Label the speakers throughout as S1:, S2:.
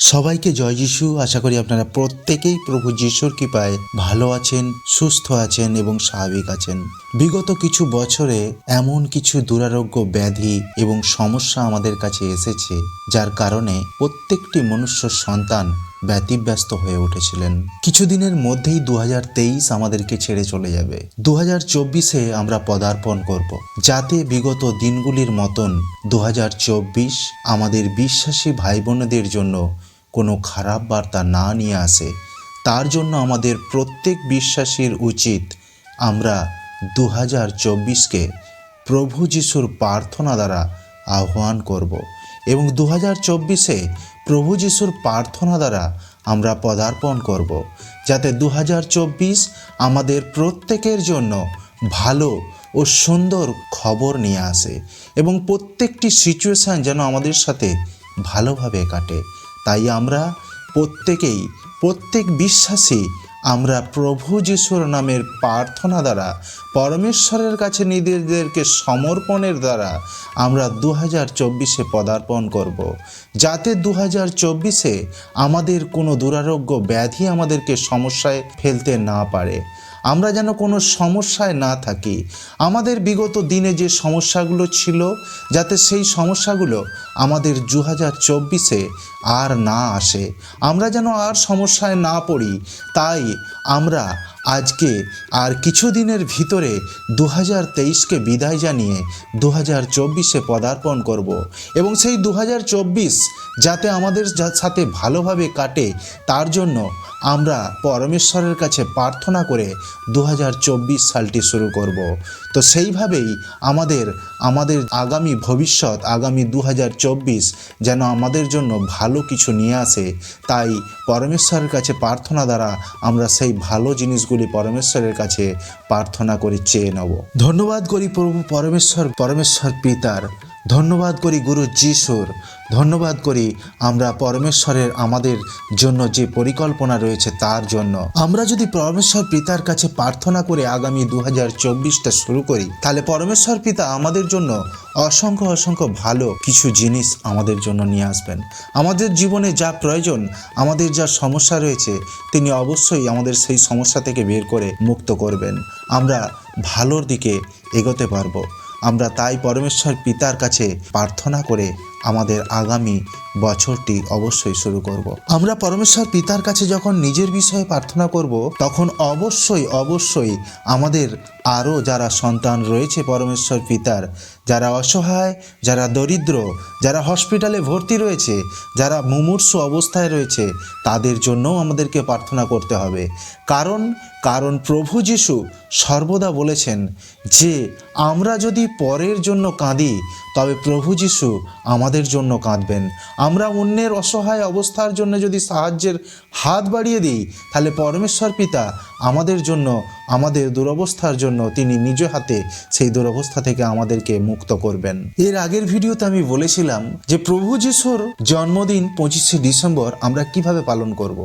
S1: সবাইকে জয় যিশু। আশা করি আপনারা প্রত্যেকেই প্রভু যিশুর কৃপায় ভালো আছেন, সুস্থ আছেন এবং স্বাভাবিক আছেন। বিগত কিছু বছরে এমন কিছু দুরারোগ্য ব্যাধি এবং সমস্যা আমাদের কাছে এসেছে, যার কারণে প্রত্যেকটি মনুষ্য সন্তান ব্যতিব্যস্ত হয়ে উঠেছিলেন। কিছুদিনের মধ্যেই দু হাজার তেইশ আমাদেরকে ছেড়ে চলে যাবে। দু হাজার আমরা পদার্পণ করব, যাতে বিগত দিনগুলির মতন দু হাজার চব্বিশ আমাদের বিশ্বাসী ভাই বোনেদের জন্য কোনো খারাপ বার্তা না নিয়ে আসে, তার জন্য আমাদের প্রত্যেক বিশ্বাসীর উচিত আমরা দু হাজার চব্বিশকে প্রভু যিশুর প্রার্থনা দ্বারা আহ্বান করব এবং দু হাজার চব্বিশে প্রভু যিশুর প্রার্থনা দ্বারা আমরা পদার্পণ করব, যাতে দু হাজার চব্বিশ আমাদের প্রত্যেকের জন্য ভালো ও সুন্দর খবর নিয়ে আসে এবং প্রত্যেকটি সিচুয়েশান যেন আমাদের সাথে ভালোভাবে কাটে। তাই আমরা প্রত্যেকেই, প্রত্যেক বিশ্বাসী আমরা প্রভু যিশুর নামের প্রার্থনা দ্বারা, পরমেশ্বরের কাছে নিজেদেরকে সমর্পণের দ্বারা আমরা দু হাজার চব্বিশে পদার্পণ করব। যাতে দু হাজার চব্বিশে আমাদের কোনো দুরারোগ্য ব্যাধি আমাদেরকে সমস্যায় ফেলতে না পারে। আমরা যেন কোনো সমস্যায় না থাকি। আমাদের বিগত দিনে যে সমস্যাগুলো ছিল, যাতে সেই সমস্যাগুলো আমাদের দু হাজার চব্বিশে আর না আসে। আমরা যেন আর সমস্যায় না পড়ি, তাই আমরা আজকে আর কিছুদিনের ভিতরে দু হাজার তেইশকে বিদায় জানিয়ে দু হাজার চব্বিশে পদার্পণ করব। এবং সেই দু হাজার চব্বিশ যাতে আমাদের সাথে ভালোভাবে কাটে, তার জন্য আমরা পরমেশ্বরের কাছে প্রার্থনা করে দু হাজার চব্বিশ সালটি শুরু করব। তো সেইভাবেই আমাদের আমাদের আগামী ভবিষ্যৎ, আগামী দু হাজার চব্বিশ যেন আমাদের জন্য ভালো কিছু নিয়ে আসে। তাই পরমেশ্বরের কাছে প্রার্থনা দ্বারা আমরা সেই ভালো জিনিসগুলি পরমেশ্বরের কাছে প্রার্থনা করে চেয়ে নেব। ধন্যবাদ করি প্রভু পরমেশ্বর পরমেশ্বর পিতার। ধন্যবাদ করি গুরু যিশুর। ধন্যবাদ করি আমরা পরমেশ্বরের আমাদের জন্য যে পরিকল্পনা রয়েছে তার জন্য। আমরা যদি পরমেশ্বর পিতার কাছে প্রার্থনা করে আগামী দু হাজার চব্বিশটা শুরু করি, তাহলে পরমেশ্বর পিতা আমাদের জন্য অসংখ্য অসংখ্য ভালো কিছু জিনিস আমাদের জন্য নিয়ে আসবেন। আমাদের জীবনে যা প্রয়োজন, আমাদের যা সমস্যা রয়েছে, তিনি অবশ্যই আমাদের সেই সমস্যা থেকে বের করে মুক্ত করবেন। আমরা ভালোর দিকে এগোতে পারব। আমরা তাই পরমেশ্বর পিতার কাছে প্রার্থনা করে আমাদের আগামী বছরটি অবশ্যই শুরু করব। আমরা পরমেশ্বর পিতার কাছে যখন নিজের বিষয়ে প্রার্থনা করব, তখন অবশ্যই অবশ্যই আমাদের আরও যারা সন্তান রয়েছে পরমেশ্বর পিতার, যারা অসহায়, যারা দরিদ্র, যারা হসপিটালে ভর্তি রয়েছে, যারা মুমূর্ষু অবস্থায় রয়েছে, তাদের জন্যও আমাদেরকে প্রার্থনা করতে হবে কারণ কারণ প্রভু যিশু সর্বদা বলেছেন যে, আমরা যদি পরের জন্য কাঁদি, তবে প্রভু যিশু আমাদের জন্য কাঁদবেন আমরা অন্যের অসহায় অবস্থার জন্য যদি সাহায্যের হাত বাড়িয়ে দিই, তাহলে পরমেশ্বর পিতা আমাদের জন্য, আমাদের দুরবস্থার জন্য তিনি নিজ হাতে সেই দুরবস্থা থেকে আমাদেরকে মুক্ত করবেন এর আগের ভিডিওতে আমি বলেছিলাম যে প্রভু যিশুর জন্মদিন পঁচিশে ডিসেম্বর আমরা কীভাবে পালন করব।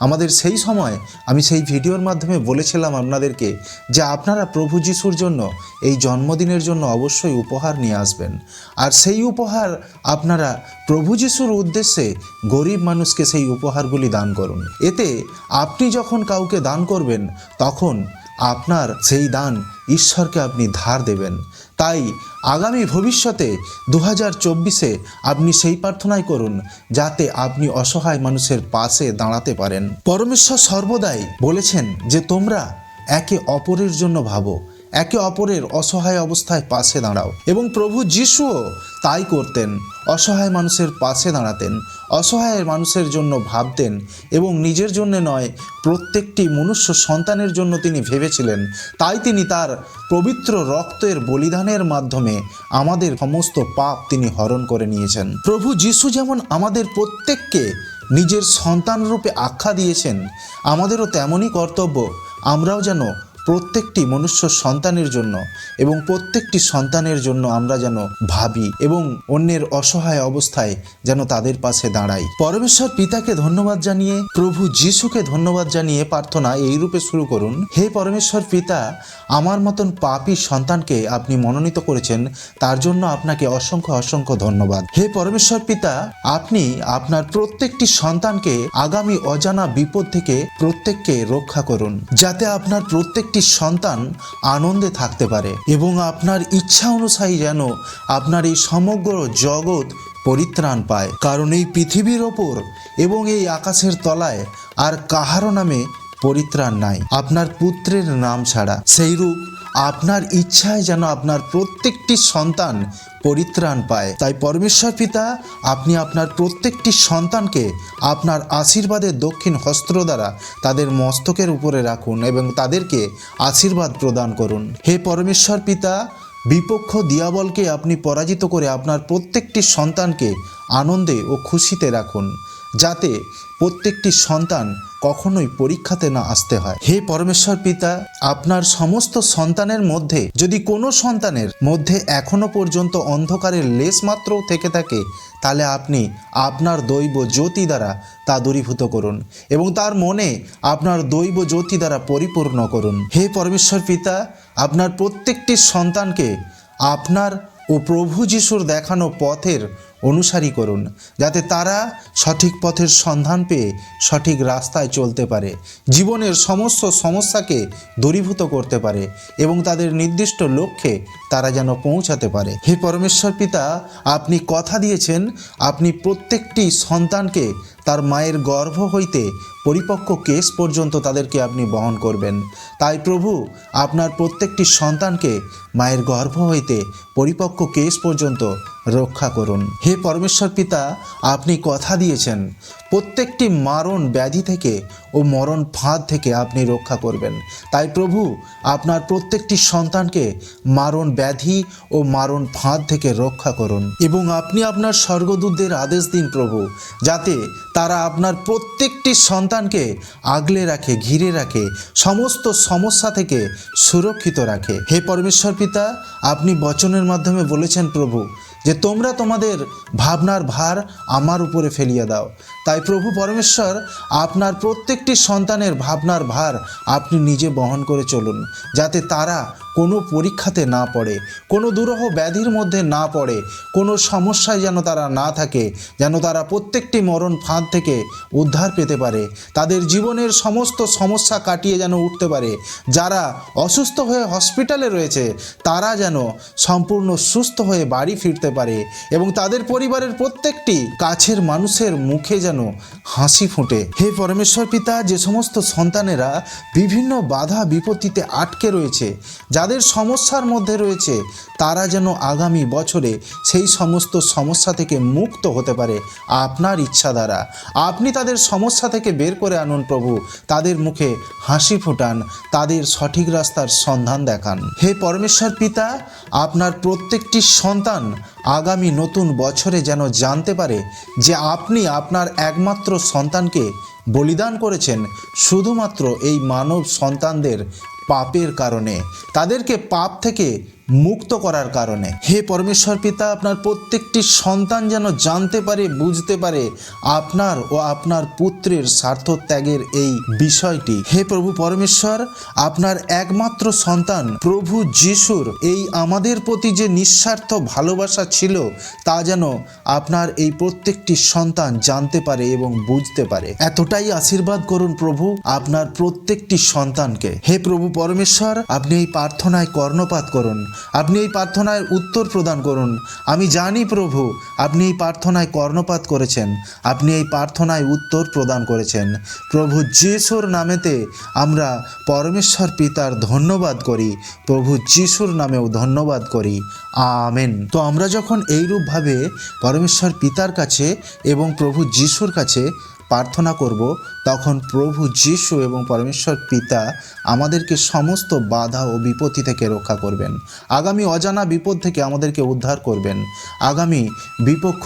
S1: আমাদের সেই সময় আমি সেই ভিডিওর মাধ্যমে বলেছিলাম আপনাদেরকে যে আপনারা প্রভু যিশুর জন্য এই জন্মদিনের জন্য অবশ্যই উপহার নিয়ে আসবেন। আর সেই উপহার আপনারা প্রভু যিশুর উদ্দেশ্যে গরিব মানুষকে সেই উপহারগুলি দান করুন। এতে আপনি যখন কাউকে দান করবেন, তখন আপনার সেই দান ঈশ্বরকে আপনি ধার দেবেন। তাই আগামী ভবিষ্যতে দু হাজার চব্বিশে আপনি সেই প্রার্থনাই করুন যাতে আপনি অসহায় মানুষের পাশে দাঁড়াতে পারেন। পরমেশ্বর সর্বদাই বলেছেন যে তোমরা একে অপরের জন্য ভাবো, একে অপরের অসহায় অবস্থায় পাশে দাঁড়াও এবং প্রভু যিশুও তাই করতেন, অসহায় মানুষের পাশে দাঁড়াতেন অসহায় মানুষের জন্য ভাবতেন এবং নিজের জন্য নয়, প্রত্যেকটি মনুষ্য সন্তানের জন্য তিনি ভেবেছিলেন। তাই তিনি তার পবিত্র রক্তের বলিদানের মাধ্যমে আমাদের সমস্ত পাপ তিনি হরণ করে নিয়েছেন। প্রভু যিশু যেমন আমাদের প্রত্যেককে নিজের সন্তান রূপে আখ্যা দিয়েছেন, আমাদেরও তেমনই কর্তব্য। আমরাও যেন প্রত্যেকটি মনুষ্য সন্তানের জন্য এবং প্রত্যেকটি সন্তানের জন্য আমরা যেন ভাবি এবং অন্যের অসহায় অবস্থায় যেন তাদের পাশে দাঁড়াই। পরমেশ্বর পিতাকে ধন্যবাদ জানিয়ে, প্রভু যিশুকে ধন্যবাদ জানিয়ে প্রার্থনা এই রূপে শুরু করুন। হে পরমেশ্বর পিতা, আমার মতন পাপী সন্তানকে আপনি মনোনীত করেছেন, তার জন্য আপনাকে অসংখ্য অসংখ্য ধন্যবাদ। হে পরমেশ্বর পিতা, আপনি আপনার প্রত্যেকটি সন্তানকে আগামী অজানা বিপদ থেকে প্রত্যেককে রক্ষা করুন, যাতে আপনার প্রত্যেকটি সন্তান আনন্দে থাকতে পারে এবং আপনার ইচ্ছা অনুসারী যেন আপনার এই সমগ্র জগৎ পরিত্রাণ পায়। কারণ এই পৃথিবীর ওপর এবং এই আকাশের তলায় আর কাহারও নামে পরিত্রাণ নাই। আপনার পুত্রের নাম ছাড়া। সেইরূপ আপনার ইচ্ছায় যেন আপনার প্রত্যেকটি সন্তান পরিত্রাণ পায়। তাই পরমেশ্বর পিতা, আপনি আপনার প্রত্যেকটি সন্তানকে আপনার আশীর্বাদের দক্ষিণ হস্ত্র দ্বারা তাদের মস্তকের উপরে রাখুন এবং তাদেরকে আশীর্বাদ প্রদান করুন। হে পরমেশ্বর পিতা, বিপক্ষ দিয়াবলকে আপনি পরাজিত করে আপনার প্রত্যেকটি সন্তানকে আনন্দে ও খুশিতে রাখুন। যাতে প্রত্যেকটি সন্তান কখনোই পরীক্ষাতে না আসতে হয়। হে পরমেশ্বর পিতা, আপনার সমস্ত সন্তানের মধ্যে যদি কোনো সন্তানের মধ্যে এখনও পর্যন্ত অন্ধকারের লেশ মাত্রও থেকে থাকে, তাহলে আপনি আপনার দৈব জ্যোতি দ্বারা তা দূরীভূত করুন এবং তার মনে আপনার দৈব জ্যোতি দ্বারা পরিপূর্ণ করুন। হে পরমেশ্বর পিতা, আপনার প্রত্যেকটি সন্তানকে আপনার ও প্রভু যিশুর দেখানো পথের অনুসারী করুন, যাতে তারা সঠিক পথের সন্ধান পেয়ে সঠিক রাস্তায় চলতে পারে। জীবনের সমস্ত সমস্যাকে দূরীভূত করতে পারে এবং তাদের নির্দিষ্ট লক্ষ্যে তারা যেন পৌঁছাতে পারে। হে পরমেশ্বর পিতা, আপনি কথা দিয়েছেন, আপনি প্রত্যেকটি সন্তানকে তার মায়ের গর্ভ হইতে পরিপক্ক কেস পর্যন্ত তাদেরকে আপনি বহন করবেন। তাই প্রভু, আপনার প্রত্যেকটি সন্তানকে মায়ের গর্ভ হইতে পরিপক্ক কেস পর্যন্ত রক্ষা করুন। হে পরমেশ্বর পিতা, আপনি কথা দিয়েছেন। প্রত্যেকটি মারণ ব্যাধি থেকে ও মরণ ফাঁদ থেকে আপনি রক্ষা করবেন। তাই প্রভু, আপনার প্রত্যেকটি সন্তানকে মারণ ব্যাধি ও মারণ ফাঁদ থেকে রক্ষা করুন। এবং আপনি আপনার স্বর্গদূতদের আদেশ দিন প্রভু, যাতে তারা আপনার প্রত্যেকটি সন্তানকে আগলে রাখে, ঘিরে রাখে, সমস্ত সমস্যা থেকে সুরক্ষিত রাখে। হে পরমেশ্বর পিতা, আপনি বচনের মাধ্যমে বলেছেন প্রভু যে তোমরা তোমাদের ভাবনার ভার আমার উপরে ফেলিয়া দাও। তাই প্রভু পরমেশ্বর, আপনার প্রত্যেকটি সন্তানের ভাবনার ভার আপনি নিজে বহন করে চলুন, যাতে তারা কোনো পরীক্ষাতে না পড়ে, কোনো দুরহ ব্যাধির মধ্যে না পড়ে, কোনো সমস্যায় যেন তারা না থাকে, যেন তারা প্রত্যেকটি মরণ ফাঁদ থেকে উদ্ধার পেতে পারে, তাদের জীবনের সমস্ত সমস্যা কাটিয়ে যেন উঠতে পারে, যারা অসুস্থ হয়ে হসপিটালে রয়েছে, তারা যেন সম্পূর্ণ সুস্থ হয়ে বাড়ি ফিরতে পারে এবং তাদের পরিবারের প্রত্যেকটি কাছের মানুষের মুখে যেন হাসি ফোটে। হে পরমেশ্বর পিতা, যে সমস্ত সন্তানেরা বিভিন্ন বাধা বিপত্তিতে আটকে রয়েছে যাদের সমস্যার মধ্যে রয়েছে, তারা যেন আগামী বছরে সেই সমস্ত সমস্যা থেকে মুক্ত হতে পারে আপনার ইচ্ছা দ্বারা। আপনি তাদের সমস্যা থেকে বের করে আনুন প্রভু। তাদের মুখে হাসি ফোটান, তাদের সঠিক রাস্তার সন্ধান দেখান। হে পরমেশ্বর পিতা, আপনার প্রত্যেকটি সন্তান আগামী নতুন বছরে যেন জানতে পারে যে আপনি আপনার একমাত্র সন্তানকে বলিদান করেছেন, শুধুমাত্র এই মানব সন্তানদের পাপের কারণে। তাদেরকে পাপ থেকে মুক্ত করার কারণে। হে পরমেশ্বর পিতা, আপনার প্রত্যেকটি সন্তান যেন জানতে পারে, বুঝতে পারে আপনার ও আপনার পুত্রের স্বার্থ ত্যাগের এই বিষয়টি। হে প্রভু পরমেশ্বর, আপনার একমাত্র সন্তান প্রভু যিশুর এই আমাদের প্রতি যে নিঃস্বার্থ ভালোবাসা ছিল, তা যেন আপনার এই প্রত্যেকটি সন্তান জানতে পারে এবং বুঝতে পারে। এতটাই আশীর্বাদ করুন প্রভু আপনার প্রত্যেকটি সন্তানকে। হে প্রভু পরমেশ্বর, আপনি এই প্রার্থনায় কর্ণপাত করুন। আপনি এই প্রার্থনায় উত্তর প্রদান করুন। আমি জানি প্রভু, আপনি এই প্রার্থনায় কর্ণপাত করেছেন। আপনি এই প্রার্থনায় উত্তর প্রদান করেছেন। প্রভু যিশুর নামেতে আমরা পরমেশ্বর পিতার ধন্যবাদ করি। প্রভু যিশুর নামেও ধন্যবাদ করি। আমেন। তো আমরা যখন এইরূপভাবে পরমেশ্বর পিতার কাছে এবং প্রভু যিশুর কাছে প্রার্থনা করব, তখন প্রভু যিশু এবং পরমেশ্বর পিতা আমাদেরকে সমস্ত বাধা ও বিপত্তি থেকে রক্ষা করবেন। আগামী অজানা বিপদ থেকে আমাদেরকে উদ্ধার করবেন। আগামী বিপক্ষ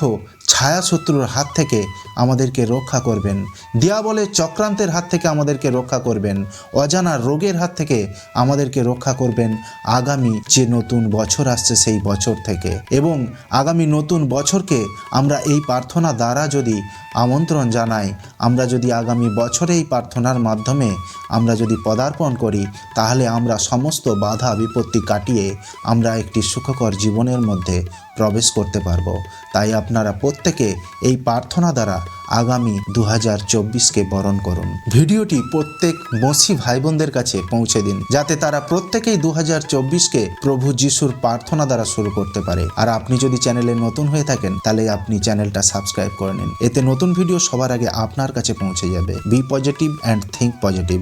S1: ছায়া শত্রুর হাত থেকে আমাদেরকে রক্ষা করবেন। দিয়াবলের চক্রান্তের হাত থেকে আমাদেরকে রক্ষা করবেন। অজানা রোগের হাত থেকে আমাদেরকে রক্ষা করবেন। আগামী যে নতুন বছর আসছে সেই বছর থেকে। এবং আগামী নতুন বছরকে আমরা এই প্রার্থনা দ্বারা যদি আমন্ত্রণ জানাই, আমরা যদি আগামী বছরে এই প্রার্থনার মাধ্যমে আমরা যদি পদার্পণ করি, তাহলে আমরা সমস্ত বাধা বিপত্তি কাটিয়ে আমরা একটি সুখকর জীবনের মধ্যে প্রবেশ করতে পারব। তাই আপনারা প্রত্যেকে এই প্রার্থনা দ্বারা আগামী দু হাজার চব্বিশকে বরণ করুন। ভিডিওটি প্রত্যেক বসি ভাই বোনদের কাছে পৌঁছে দিন, যাতে তারা প্রত্যেকেই দু হাজার চব্বিশকে প্রভু যিশুর প্রার্থনা দ্বারা শুরু করতে পারে। আর আপনি যদি চ্যানেলে নতুন হয়ে থাকেন, তাহলে আপনি চ্যানেলটা সাবস্ক্রাইব করে নিন। এতে নতুন ভিডিও সবার আগে আপনার কাছে পৌঁছে যাবে। Be positive and think positive.